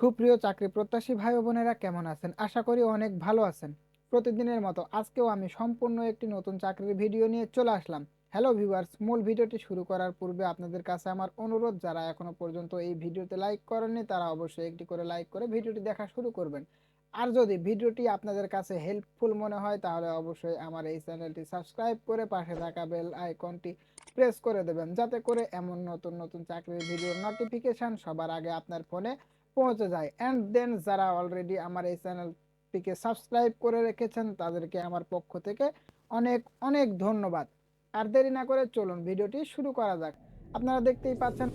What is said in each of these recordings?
সুপ্রিয় চাকরি প্রত্যাশী ভাই বোনেরা কেমন আছেন? আশা করি অনেক ভালো আছেন। প্রতিদিনের মতো আজকেও আমি সম্পূর্ণ একটি নতুন চাকরির ভিডিও নিয়ে চলে আসলাম। হ্যালো ভিউয়ার্স মূল ভিডিওটি শুরু করার পূর্বে আপনাদের কাছে আমার অনুরোধ, যারা এখনও পর্যন্ত এই ভিডিওতে লাইক করেননি, তারা অবশ্যই একটি করে লাইক করে ভিডিওটি দেখা শুরু করবেন। আর যদি ভিডিওটি আপনাদের কাছে হেল্পফুল মনে হয়, তাহলে অবশ্যই আমার এই চ্যানেলটি সাবস্ক্রাইব করে পাশে থাকা বেল আইকনটি প্রেস করে দেবেন, যাতে করে এমন নতুন নতুন চাকরির ভিডিওর নোটিফিকেশন সবার আগে আপনার ফোনে পৌঁছে যায়। অ্যান্ড দেন যারা অলরেডি আমার এই চ্যানেলটিকে সাবস্ক্রাইব করে রেখেছেন, তাদেরকে আমার পক্ষ থেকে অনেক অনেক ধন্যবাদ। আর দেরি না করে চলুন ভিডিওটি শুরু করা যাক। আপনারা দেখতেই পাচ্ছেন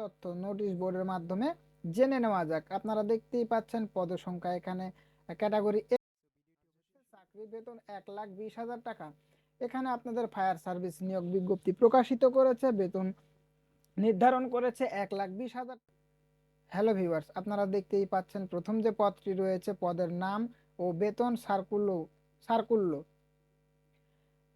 তথ্য নোটিশ বোর্ডের মাধ্যমে জেনে নেওয়া যাক। আপনারা দেখতেই পাচ্ছেন পদসংখ্যা এখানে ক্যাটাগরি চাকরি বেতন এক লাখ বিশ হাজার টাকা। এখানে আপনাদের ফায়ার সার্ভিস নিয়োগ বিজ্ঞপ্তি প্রকাশিত করেছে, বেতন নির্ধারণ করেছে এক লাখ বিশ হাজার হ্যালো ভিউয়ার্স আপনারা দেখতেই পাচ্ছেন প্রথম যে পদটি রয়েছে, পদের নাম ও বেতন সার্কুল্য সার্কুল্য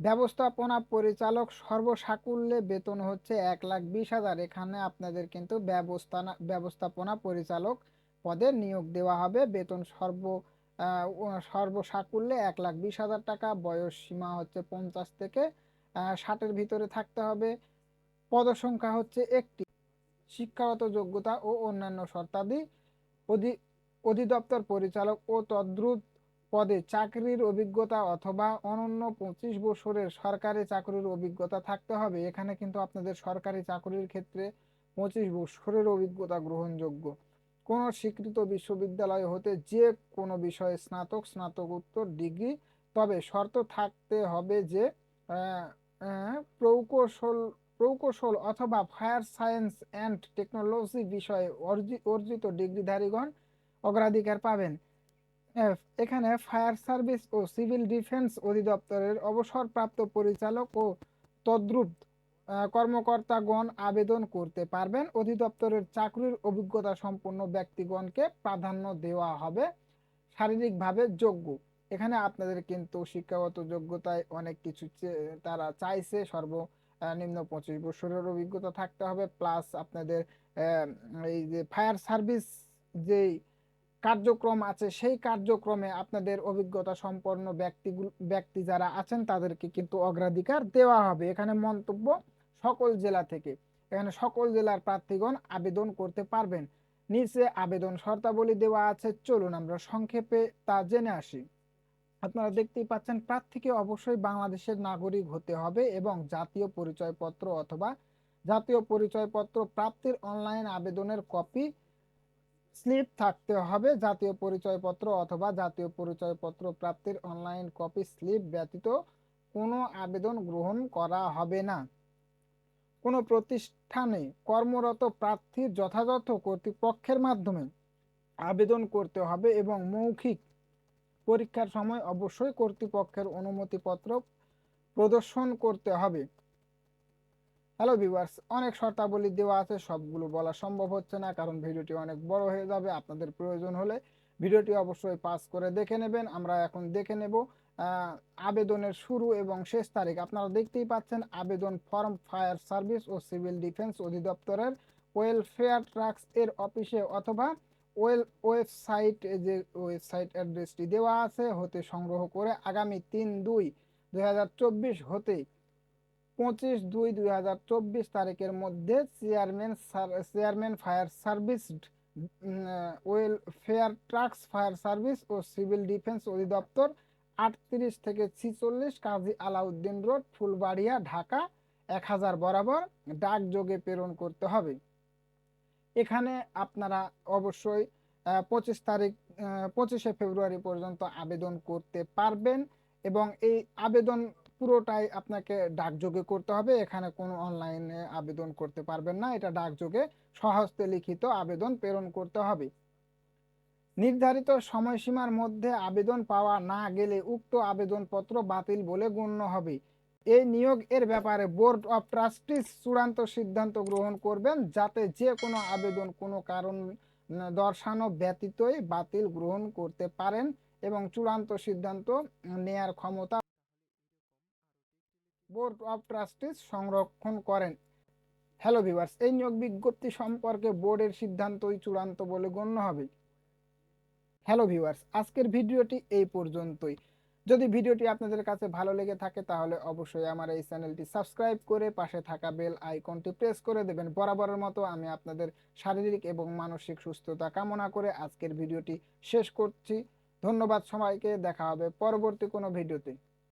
ব্যবস্থাপনা পরিচালক সর্বসাকুল্যে বেতন হচ্ছে এক লাখ বিশ হাজার। এখানে আপনাদের কিন্তু ব্যবস্থানা, ব্যবস্থাপনা পরিচালক পদে নিয়োগ দেওয়া হবে। বেতন সর্ব সর্বসাকুল্যে এক লাখ বিশ হাজার টাকা, বয়স সীমা হচ্ছে পঞ্চাশ থেকে ষাটের ভিতরে থাকতে হবে। পদসংখ্যা হচ্ছে একটি। শিক্ষাগত যোগ্যতা ও অন্যান্য শর্তাদি অধি, অধিদপ্তর পরিচালক ও তদ্রুত পদে চাকরির অভিজ্ঞতা অথবা অনন্য পঁচিশ বছরের সরকারি চাকরির অভিজ্ঞতা থাকতে হবে। এখানে কিন্তু আপনাদের সরকারি চাকরির ক্ষেত্রে পঁচিশ বছরের অভিজ্ঞতা গ্রহণযোগ্য। কোনো স্বীকৃত বিশ্ববিদ্যালয় হতে যে কোনো বিষয়ে স্নাতক স্নাতকোত্তর ডিগ্রি, তবে শর্ত থাকতে হবে যে প্রকৌশল প্রকৌশল অথবা ফায়ার সায়েন্স অ্যান্ড টেকনোলজি বিষয়ে অর্জিত ডিগ্রিধারীগণ অগ্রাধিকার পাবেন। এখানে ফায়ার সার্ভিস ও সিভিল ডিফেন্স অধিদপ্তরের অবসরপ্রাপ্ত পরিচালক ও তদ্রুপ কর্মকর্তাগণ আবেদন করতে পারবেন। অধিদপ্তরের চাকরির অভিজ্ঞতা সম্পন্ন ব্যক্তিগণকে প্রাধান্য দেওয়া হবে। শারীরিকভাবে যোগ্য। এখানে আপনাদের কিন্তু শিক্ষাগত যোগ্যতায় অনেক কিছু তারা চাইছে। সর্ব নিম্ন পঁচিশ বছরের অভিজ্ঞতা থাকতে হবে। প্লাস আপনাদের এই যে ফায়ার সার্ভিস যেই কার্যক্রম আছে, সেই কার্যক্রমে আপনাদের অভিজ্ঞতা সম্পন্ন ব্যক্তিগুলো ব্যক্তি যারা আছেন, তাদেরকে কিন্তু অগ্রাধিকার দেওয়া হবে। এখানে মন্তব্য সকল জেলা থেকে। এখানে সকল জেলার প্রার্থীগণ আবেদন করতে পারবেন। নিচে আবেদন শর্তাবলী দেওয়া আছে। চলুন আমরা সংক্ষেপে তা জেনে আসি। আপনারা দেখতেই পাচ্ছেন, প্রার্থীকে অবশ্যই বাংলাদেশের নাগরিক হতে হবে এবং জাতীয় পরিচয়পত্র অথবা জাতীয় পরিচয়পত্র প্রাপ্তির অনলাইন আবেদনের কপি স্লিপ থাকতে হবে। জাতীয় পরিচয়পত্র অথবা জাতীয় পরিচয়পত্র প্রাপ্তির অনলাইন কপি স্লিপ ব্যতীত কোনো আবেদন গ্রহণ করা হবে না। কোনো প্রতিষ্ঠানে কর্মরত প্রার্থীর যথাযথ কর্তৃপক্ষের মাধ্যমে আবেদন করতে হবে এবং মৌখিক পরীক্ষার সময় অবশ্যই কর্তৃপক্ষের অনুমতিপত্র প্রদর্শন করতে হবে। হ্যালো ভিউয়ার্স অনেক শর্তাবলী দেওয়া আছে, সবগুলো বলা সম্ভব হচ্ছে না, কারণ ভিডিওটি অনেক বড় হয়ে যাবে। আপনাদের প্রয়োজন হলে ভিডিওটি অবশ্যই পাস করে দেখে নেবেন। আমরা এখন দেখে নেব আবেদনের শুরু এবং শেষ তারিখ। আপনারা দেখতেই পাচ্ছেন, আবেদন ফর্ম, ফায়ার সার্ভিস ও সিভিল ডিফেন্স অধিদপ্তরের ওয়েলফেয়ার ট্রাক্স এর অফিসে অথবা ওয়েল, ওয়েবসাইট যে ওয়েবসাইট অ্যাড্রেসটি দেওয়া আছে, হতে সংগ্রহ করে আগামী তিন দুই দুই হতে পঁচিশ দুই দুই তারিখের মধ্যে chairman chairman fire service welfare trust, fire service ও সিভিল ডিফেন্স অধিদপ্তর আটত্রিশ থেকে ছিচল্লিশ কাজী আলাউদ্দিন রোড, ফুলবাড়িয়া, ঢাকা, এক হাজার বরাবর ডাকযোগে প্রেরণ করতে হবে। এখানে আপনারা অবশ্যই পঁচিশ তারিখ পঁচিশে ফেব্রুয়ারি পর্যন্ত আবেদন করতে পারবেন এবং এই আবেদন পুরোটাই আপনাকে ডাকযোগে করতে হবে। এখানে কোনো অনলাইনে আবেদন করতে পারবেন না। এটা ডাকযোগে সহস্তে লিখিত আবেদন প্রেরণ করতে হবে। নির্ধারিত সময়সীমার মধ্যে আবেদন পাওয়া না গেলে উক্ত আবেদনপত্র বাতিল বলে গণ্য হবে। এই নিয়োগ এর ব্যাপারে বোর্ড অফ ট্রাস্টিস চূড়ান্ত সিদ্ধান্ত গ্রহণ করবেন যাতে যে কোনো আবেদন কোনো কারণ দর্শানো ব্যতীতই বাতিল গ্রহণ করতে পারেন এবং চূড়ান্ত সিদ্ধান্ত নেয়ার ক্ষমতা বোর্ড অফ ট্রাস্টিস সংরক্ষণ করেন। হ্যালো ভিভার্স এই নিয়োগ বিজ্ঞপ্তি সম্পর্কে বোর্ডের সিদ্ধান্তই চূড়ান্ত বলে গণ্য হবে। হ্যালো ভিউয়ার্স, আজকের ভিডিওটি এই পর্যন্তই। যদি ভিডিওটি আপনাদের কাছে ভালো লেগে থাকে, তাহলে অবশ্যই আমার এই চ্যানেলটি সাবস্ক্রাইব করে পাশে থাকা বেল আইকনটি প্রেস করে দেবেন। বরাবরের মতো আমি আপনাদের শারীরিক এবং মানসিক সুস্থতা কামনা করে আজকের ভিডিওটি শেষ করছি। ধন্যবাদ সবাইকে, দেখা হবে পরবর্তী কোনো ভিডিওতে।